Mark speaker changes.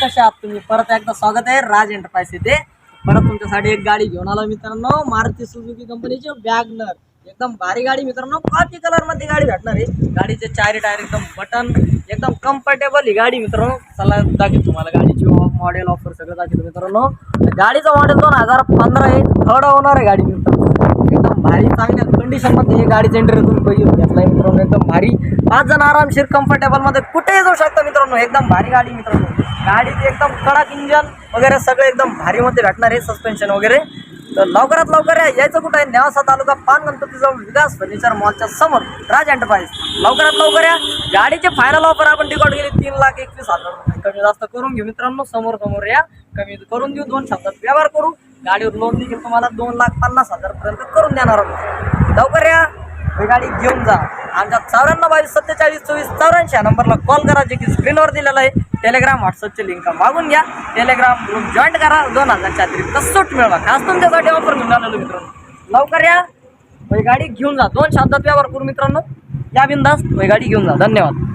Speaker 1: कशा आहात तुम्ही परत एकदा स्वागत आहे. राज एंटरप्राइज येथे. परत तुमच्यासाठी एक गाडी घेऊन आलो मित्रांनो. मारुती सुझुकी कंपनीची बॅगनर एकदम भारी गाडी मित्रांनो. कॉफी कलरमध्ये गाडी भेटणार आहे. गाडीचे चारी टायर एकदम बटन एकदम कम्फर्टेबल ही गाडी मित्रांनो. चला दाखवतो तुम्हाला गाडीची मॉडेल ऑफर सगळं दाखवतो मित्रांनो. गाडीचं मॉडेल दोन हजार पंधरा आहे. थर्ड ओनर आहे गाडी मित्रांनो. एकदम भारी चांगल्या कंडिशनमध्ये गाडीचं इंटरव्ह्यू तुम्ही बघितलं घेतलाय मित्रांनो. एकदम भारी. पाच जण आरामशीर कम्फर्टेबलमध्ये. कुठेही जाऊ शकता मित्रांनो एकदम भारी गाडी मित्रांनो. गाडीचे एकदम कडक इंजन वगैरे सगळं एकदम भारीमध्ये भेटणार आहे सस्पेन्शन वगैरे. तर लवकरात लवकर या. यायचं कुठं आहे? नेवासा तालुका पान गणपतीचा विकास फर्निचर मॉलच्या समोर राज एंटरप्राईज लवकरात लवकर या. गाडीचे फायनल ऑफर आपण टिकट गेली तीन लाख एकवीस हजार रुपये. कमी जास्त करून घेऊ मित्रांनो समोर समोर या. कमी करून देऊ दोन शब्दात व्यवहार करू. गाडीवर लोन देखील तुम्हाला दोन लाख पन्नास हजारपर्यंत करून देणार आहोत. लवकर या. ही गाडी घेऊन जा. आमच्या चौऱ्याण्णव बावीस सत्तेचाळीस चोवीस चौऱ्याऐंशी या नंबरला कॉल करा जे की स्क्रीनवर दिलेला आहे. टेलिग्राम व्हॉट्सअपची लिंक मागून घ्या. टेलिग्राम ग्रुप जॉईन करा. दोन हजारच्या अतिरिक्त सूट मिळवा. खास तुमच्यासाठी ऑफर घेऊन आलेलो मित्रांनो. लवकर या. ही गाडी घेऊन जा. दोन शब्दात व्यवहार करू मित्रांनो. या बिंदास ही गाडी घेऊन जा. धन्यवाद.